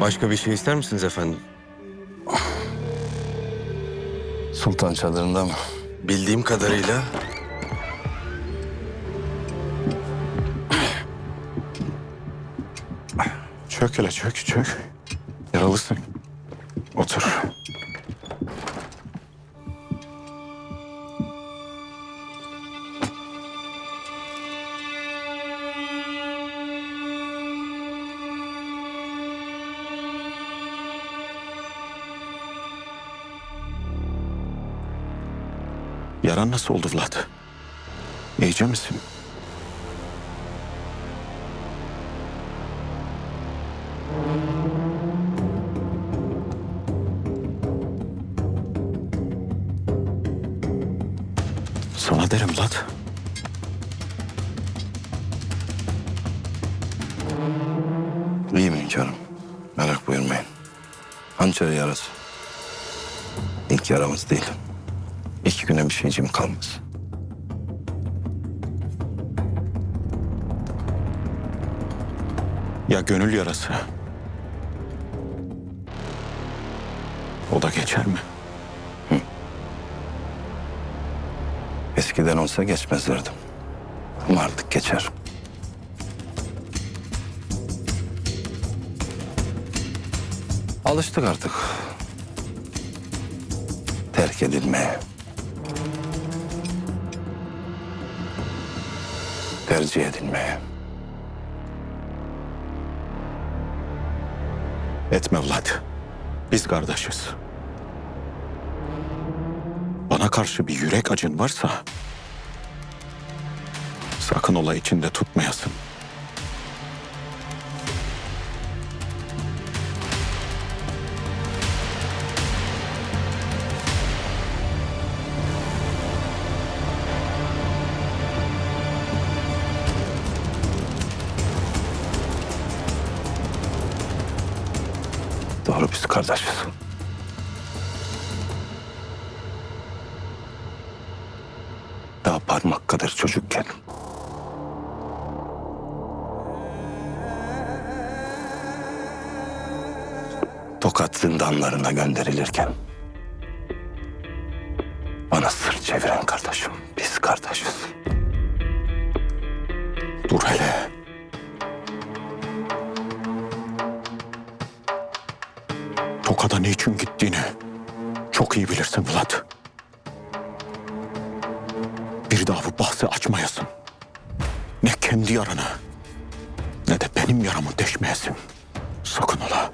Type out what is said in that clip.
Başka bir şey ister misiniz efendim? Sultan çadırında mı? Bildiğim kadarıyla Çök hele çök çök. Yaralısın. Otur. Yaran nasıl oldu Vlad? İyice misin? Sana derim Vlad. İyiyim hünkârım. Merak buyurmayın. Hançer yarası. İlk yaramız değil. İki güne bir şeycim kalmaz. Ya gönül yarası? O da geçer mi? Eskiden olsa geçmezlerdim. Ama artık geçer. Alıştık artık. Terk edilmeye. Tercih edilmeye. Etme Vlad. Biz kardeşiz. Bana karşı bir yürek acın varsa... ...sakın olay içinde tutmayasın. Doğru biz kardeşiz. Daha parmak kadar çocukken. Tokat zindanlarına gönderilirken bana sırt çeviren kardeşim. Biz kardeşiz. Dur hele. Tokat'a niçin gittiğini çok iyi bilirsin Vlad. Bir daha bu bahsi açmayasın. Ne kendi yaranı ne de benim yaramı deşmeyesin. Sakın ola.